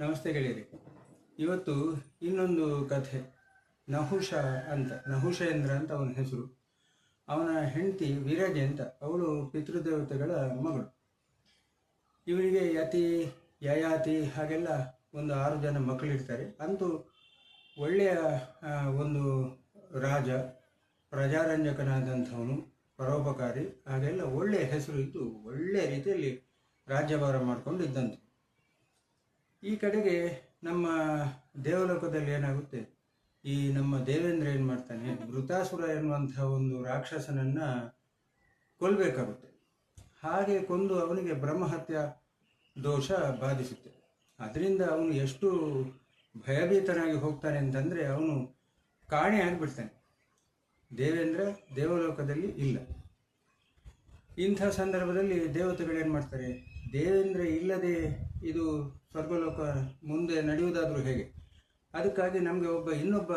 ನಮಸ್ತೆ ಗೆಳೆಯರಿ. ಇವತ್ತು ಇನ್ನೊಂದು ಕಥೆ, ನಹುಷ ಅಂತ, ನಹುಷೇಂದ್ರ ಅಂತ ಅವನ ಹೆಸರು. ಅವನ ಹೆಂಡತಿ ವಿರಜೆ ಅಂತ, ಅವಳು ಪಿತೃದೇವತೆಗಳ ಮಗಳು. ಇವರಿಗೆ ಯತಿ, ಯಯಾತಿ ಹಾಗೆಲ್ಲ ಒಂದು ಆರು ಜನ ಮಕ್ಕಳಿರ್ತಾರೆ. ಅಂತೂ ಒಳ್ಳೆಯ ಒಂದು ರಾಜ ಪ್ರಜಾರಂಜಕನಾದಂಥವನು ಪರೋಪಕಾರಿ, ಹಾಗೆಲ್ಲ ಒಳ್ಳೆಯ ಹೆಸರು ಇದ್ದು ಒಳ್ಳೆಯ ರೀತಿಯಲ್ಲಿ ರಾಜ್ಯಭಾರ ಮಾಡಿಕೊಂಡು ಇದ್ದಂತೆ. ಈ ಕಡೆಗೆ ನಮ್ಮ ದೇವಲೋಕದಲ್ಲಿ ಏನಾಗುತ್ತೆ? ಈ ನಮ್ಮ ದೇವೇಂದ್ರ ಏನು ಮಾಡ್ತಾನೆ? ಮೃತಾಸುರ ಎನ್ನುವಂಥ ಒಂದು ರಾಕ್ಷಸನನ್ನ ಕೊಲ್ಲಬೇಕಾಗುತ್ತೆ ಹಾಗೆ ಕೊಂದು ಅವನಿಗೆ ಬ್ರಹ್ಮಹತ್ಯ ದೋಷ ಬಾಧಿಸುತ್ತೆ. ಅದರಿಂದ ಅವನು ಎಷ್ಟು ಭಯಭೀತನಾಗಿ ಹೋಗ್ತಾನೆ ಅಂತಂದರೆ ಅವನು ಕಾಣೆ ಆಗಿಬಿಡ್ತಾನೆ. ದೇವೇಂದ್ರ ದೇವಲೋಕದಲ್ಲಿ ಇಲ್ಲ. ಇಂಥ ಸಂದರ್ಭದಲ್ಲಿ ದೇವತೆಗಳೇನು ಮಾಡ್ತಾರೆ? ದೇವೇಂದ್ರ ಇಲ್ಲದೆ ಇದು ಸ್ವರ್ಗಲೋಕ ಮುಂದೆ ನಡೆಯುವುದಾದರೂ ಹೇಗೆ? ಅದಕ್ಕಾಗಿ ನಮಗೆ ಒಬ್ಬ ಇನ್ನೊಬ್ಬ,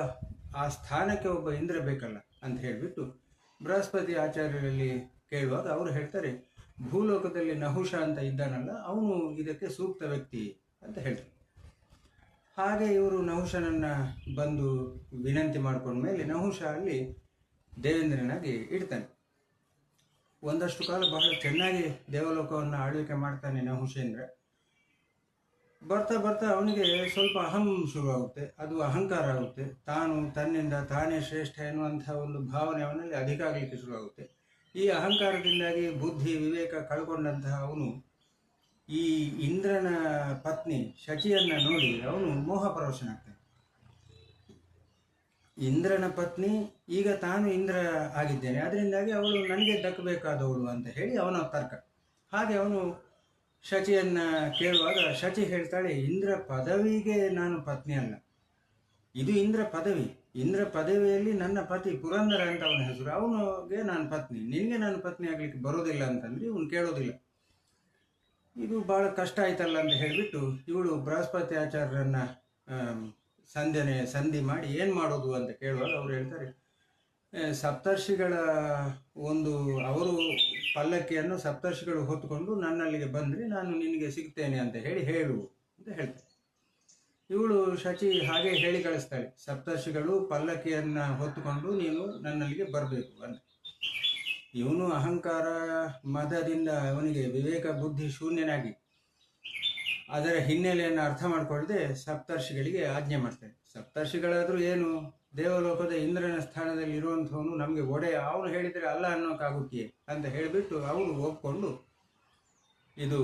ಆ ಸ್ಥಾನಕ್ಕೆ ಒಬ್ಬ ಇಂದ್ರ ಬೇಕಲ್ಲ ಅಂತ ಹೇಳಿಬಿಟ್ಟು ಬೃಹಸ್ಪತಿ ಆಚಾರ್ಯರಲ್ಲಿ ಕೇಳುವಾಗ ಅವರು ಹೇಳ್ತಾರೆ, ಭೂಲೋಕದಲ್ಲಿ ನಹುಷ ಅಂತ ಇದ್ದಾನಲ್ಲ, ಅವನು ಇದಕ್ಕೆ ಸೂಕ್ತ ವ್ಯಕ್ತಿ ಅಂತ ಹೇಳ್ತಾರೆ. ಹಾಗೆ ಇವರು ನಹುಷನನ್ನು ಬಂದು ವಿನಂತಿ ಮಾಡಿಕೊಂಡ ಮೇಲೆ ನಹುಷ ಅಲ್ಲಿ ದೇವೇಂದ್ರನಾಗಿ ಇಡ್ತಾನೆ. ಒಂದಷ್ಟು ಕಾಲ ಬಹಳ ಚೆನ್ನಾಗಿ ದೇವಲೋಕವನ್ನು ಆಳ್ವಿಕೆ ಮಾಡ್ತಾನೆ ನಹುಷೇಂದ್ರ. ಬರ್ತಾ ಬರ್ತಾ ಅವನಿಗೆ ಸ್ವಲ್ಪ ಅಹಂ ಶುರುವಾಗುತ್ತೆ. ಅದು ಅಹಂಕಾರ ಆಗುತ್ತೆ. ತಾನು ತನ್ನಿಂದ ತಾನೇ ಶ್ರೇಷ್ಠ ಎನ್ನುವಂಥ ಒಂದು ಭಾವನೆ ಅವನಲ್ಲಿ ಅಧಿಕ ಆಗಲಿಕ್ಕೆ ಶುರುವಾಗುತ್ತೆ. ಈ ಅಹಂಕಾರದಿಂದಾಗಿ ಬುದ್ಧಿ, ವಿವೇಕ ಕಳ್ಕೊಂಡಂತಹ ಅವನು ಈ ಇಂದ್ರನ ಪತ್ನಿ ಶಚಿಯನ್ನ ನೋಡಿ ಅವನು ಮೋಹ ಪರವಶನಾಗ್ತಾನೆ ಇಂದ್ರನ ಪತ್ನಿ ಈಗ ತಾನು ಇಂದ್ರ ಆಗಿದ್ದೇನೆ. ಅದರಿಂದಾಗಿ ಅವಳು ನನಗೆ ದಕ್ಕಬೇಕಾದವಳು ಅಂತ ಹೇಳಿ ಅವನ ತರ್ಕ. ಹಾಗೆ ಅವನು ಶಚಿಯನ್ನ ಕೇಳುವಾಗ ಶಚಿ ಹೇಳ್ತಾಳೆ ಇಂದ್ರ ಪದವಿಗೆ ನಾನು ಪತ್ನಿ ಅಲ್ಲ. ಇದು ಇಂದ್ರ ಪದವಿ. ಇಂದ್ರ ಪದವಿಯಲ್ಲಿ ನನ್ನ ಪತಿ ಪುರಂದರ ಅಂತ ಅವನ ಹೆಸರು. ಅವನಿಗೆ ನಾನು ಪತ್ನಿ. ನಿನಗೆ ನಾನು ಪತ್ನಿ ಆಗ್ಲಿಕ್ಕೆ ಬರೋದಿಲ್ಲ ಅಂತಂದ್ರೆ ಇವನು ಕೇಳೋದಿಲ್ಲ. ಇದು ಬಹಳ ಕಷ್ಟ ಆಯ್ತಲ್ಲ ಅಂತ ಹೇಳಿಬಿಟ್ಟು ಇವಳು ಬೃಹಸ್ಪತಿ ಆಚಾರ್ಯರನ್ನ ಸಂಧನೆ ಸಂಧಿ ಮಾಡಿ ಏನು ಮಾಡೋದು ಅಂತ ಕೇಳುವಾಗ ಅವ್ರು ಹೇಳ್ತಾರೆ "ಏ, ಸಪ್ತರ್ಷಿಗಳ ಒಂದು ಅವರು ಪಲ್ಲಕ್ಕಿಯನ್ನು ಸಪ್ತರ್ಷಿಗಳು ಹೊತ್ತುಕೊಂಡು ನನ್ನಲ್ಲಿಗೆ ಬಂದರೆ, ನಾನು ನಿನಗೆ ಸಿಗ್ತೇನೆ ಅಂತ ಹೇಳಿ ಹೇಳು ಅಂತ ಹೇಳ್ತಾರೆ. ಇವಳು ಶಚಿ ಹಾಗೆ ಹೇಳಿ ಕಳಿಸ್ತಾಳೆ, ಸಪ್ತರ್ಷಿಗಳು ಪಲ್ಲಕ್ಕಿಯನ್ನು ಹೊತ್ತುಕೊಂಡು ನೀನು ನನ್ನಲ್ಲಿಗೆ ಬರಬೇಕು ಅಂತ. ಇವನು ಅಹಂಕಾರ, ಮದದಿಂದ ಅವನಿಗೆ ವಿವೇಕ, ಬುದ್ಧಿ ಶೂನ್ಯನಾಗಿ ಅದರ ಹಿನ್ನೆಲೆಯನ್ನು ಅರ್ಥ ಮಾಡಿಕೊಳ್ಳದೆ ಸಪ್ತರ್ಷಿಗಳಿಗೆ ಆಜ್ಞೆ ಮಾಡ್ತಾರೆ ಸಪ್ತರ್ಷಿಗಳಾದರೂ ಏನು ದೇವಲೋಕದ ಇಂದ್ರನ ಸ್ಥಾನದಲ್ಲಿ ಇರುವಂಥವನು ನಮಗೆ ಒಡೆ ಅವನು ಹೇಳಿದರೆ ಅಲ್ಲ ಅನ್ನೋಕ್ಕಾಗುತ್ತೆಯೇ ಅಂತ ಹೇಳಿಬಿಟ್ಟು ಅವನು ಒಪ್ಪಿಕೊಂಡು ಇದು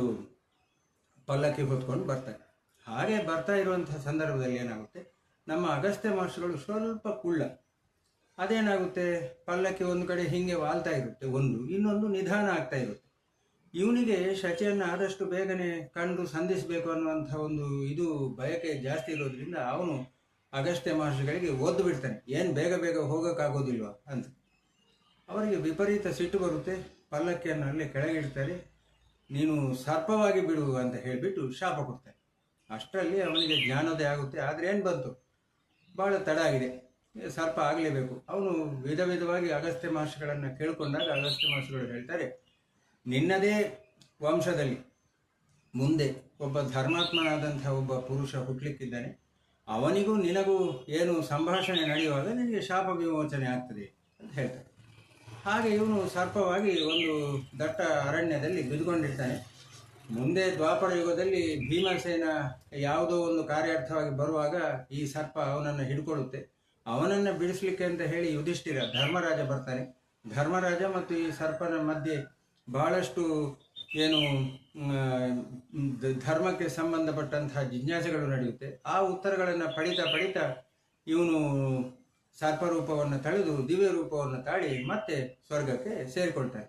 ಪಲ್ಲಕ್ಕಿ ಹೊತ್ಕೊಂಡು ಬರ್ತಾರೆ ಹಾಗೆ ಬರ್ತಾ ಇರುವಂಥ ಸಂದರ್ಭದಲ್ಲಿ ಏನಾಗುತ್ತೆ? ನಮ್ಮ ಅಗಸ್ತ್ಯ ಮಹರ್ಷಿಗಳು ಸ್ವಲ್ಪ ಕುಳ್ಳ. ಅದೇನಾಗುತ್ತೆ? ಪಲ್ಲಕ್ಕಿ ಒಂದು ಕಡೆ ಹಿಂಗೆ ವಾಲ್ತಾ ಇರುತ್ತೆ, ಒಂದು, ಇನ್ನೊಂದು ನಿಧಾನ ಆಗ್ತಾ ಇರುತ್ತೆ. ಇವನಿಗೆ ಶಚಿಯನ್ನು ಆದಷ್ಟು ಬೇಗನೆ ಕಂಡು ಸಂಧಿಸಬೇಕು ಅನ್ನುವಂಥ ಒಂದು ಇದು ಬಯಕೆ ಜಾಸ್ತಿ ಇರೋದ್ರಿಂದ ಅವನು ಅಗಸ್ತ್ಯ ಮಹರ್ಷಿಗಳಿಗೆ ಓದ್ದು ಬಿಡ್ತಾನೆ. ಏನು ಬೇಗ ಬೇಗ ಹೋಗೋಕ್ಕಾಗೋದಿಲ್ವ ಅಂತ. ಅವರಿಗೆ ವಿಪರೀತ ಸಿಟ್ಟು ಬರುತ್ತೆ. ಪಲ್ಲಕ್ಕಿಯನ್ನು ಅಲ್ಲಿ ಕೆಳಗಿಡ್ತಾರೆ ನೀನು ಸರ್ಪವಾಗಿ ಬಿಡು ಅಂತ ಹೇಳಿಬಿಟ್ಟು ಶಾಪ ಕೊಡ್ತಾನೆ ಅಷ್ಟರಲ್ಲಿ ಅವನಿಗೆ ಜ್ಞಾನೋದಯ ಆಗುತ್ತೆ. ಆದರೆ ಏನು ಬಂತು? ಭಾಳ ತಡ ಆಗಿದೆ. ಸರ್ಪ ಆಗಲೇಬೇಕು. ಅವನು ವಿಧ ವಿಧವಾಗಿ ಅಗಸ್ತ್ಯ ಮಹರ್ಷಿಗಳನ್ನು ಕೇಳಿಕೊಂಡಾಗ ಅಗಸ್ತ್ಯ ಮಹರ್ಷಿಗಳು ಹೇಳ್ತಾರೆ ನಿನ್ನದೇ ವಂಶದಲ್ಲಿ ಮುಂದೆ ಒಬ್ಬ ಧರ್ಮಾತ್ಮನಾದಂಥ ಒಬ್ಬ ಪುರುಷ ಹುಟ್ಟಲಿಕ್ಕಿದ್ದಾನೆ ಅವನಿಗೂ ನಿನಗೂ ಏನು ಸಂಭಾಷಣೆ ನಡೆಯುವಾಗ ನಿನಗೆ ಶಾಪ ವಿಮೋಚನೆ ಆಗ್ತದೆ ಅಂತ ಹೇಳ್ತಾರೆ ಹಾಗೆ ಇವನು ಸರ್ಪವಾಗಿ ಒಂದು ದಟ್ಟ ಅರಣ್ಯದಲ್ಲಿ ಬಿದ್ದುಕೊಂಡಿರ್ತಾನೆ. ಮುಂದೆ ದ್ವಾಪರ ಯುಗದಲ್ಲಿ ಭೀಮಸೇನ ಯಾವುದೋ ಒಂದು ಕಾರ್ಯಾರ್ಥವಾಗಿ ಬರುವಾಗ ಈ ಸರ್ಪ ಅವನನ್ನು ಹಿಡ್ಕೊಳ್ಳುತ್ತೆ. ಅವನನ್ನು ಬಿಡಿಸ್ಲಿಕ್ಕೆ ಅಂತ ಹೇಳಿ ಯುಧಿಷ್ಠಿರ ಧರ್ಮರಾಜ ಬರ್ತಾನೆ. ಧರ್ಮರಾಜ ಮತ್ತು ಈ ಸರ್ಪನ ಮಧ್ಯೆ ಬಹಳಷ್ಟು ಏನು ಧರ್ಮಕ್ಕೆ ಸಂಬಂಧಪಟ್ಟಂತಹ ಜಿಜ್ಞಾಸೆಗಳು ನಡೆಯುತ್ತೆ. ಆ ಉತ್ತರಗಳನ್ನು ಪಡಿತಾ ಪಡಿತಾ ಇವನು ಸರ್ಪರೂಪವನ್ನು ತಳೆದು ದಿವ್ಯ ರೂಪವನ್ನು ತಾಳಿ ಮತ್ತೆ ಸ್ವರ್ಗಕ್ಕೆ ಸೇರಿಕೊಳ್ತಾನೆ.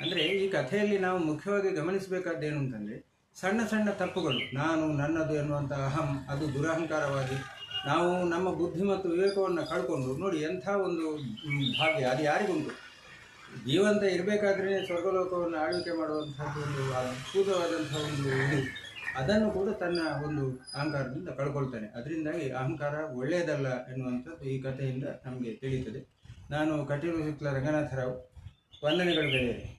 ಅಂದರೆ ಈ ಕಥೆಯಲ್ಲಿ ನಾವು ಮುಖ್ಯವಾಗಿ ಗಮನಿಸಬೇಕಾದ್ದೇನು ಅಂತಂದರೆ, ಸಣ್ಣ ಸಣ್ಣ ತಪ್ಪುಗಳು, ನಾನು ನನ್ನದು ಎನ್ನುವಂಥ ಅಹಂ, ಅದು ದುರಹಂಕಾರವಾಗಿ ನಾವು ನಮ್ಮ ಬುದ್ಧಿ ಮತ್ತು ವಿವೇಕವನ್ನು ಕಳ್ಕೊಂಡು ನೋಡಿ ಎಂಥ ಒಂದು ಭಾಗ್ಯ ಅದು ಯಾರಿಗುಂಟು? ಜೀವಂತ ಇರಬೇಕಾದ್ರೆ ಸ್ವರ್ಗಲೋಕವನ್ನು ಆಳ್ವಿಕೆ ಮಾಡುವಂಥದ್ದು ಒಂದು ಅದ್ಭುತವಾದಂಥ ಒಂದು ಅದನ್ನು ಕೂಡ ತನ್ನ ಒಂದು ಅಹಂಕಾರದಿಂದ ಕಳ್ಕೊಳ್ತಾನೆ. ಅದರಿಂದಾಗಿ ಅಹಂಕಾರ ಒಳ್ಳೆಯದಲ್ಲ ಎನ್ನುವಂಥದ್ದು ಈ ಕಥೆಯಿಂದ ನಮಗೆ ತಿಳಿಯುತ್ತದೆ. ನಾನು ಕಟೀಲು ಶುಕ್ಲ ರಂಗನಾಥರಾವ್ ವಂದನೆಗಳು ಗೆಳೆಯರೆ.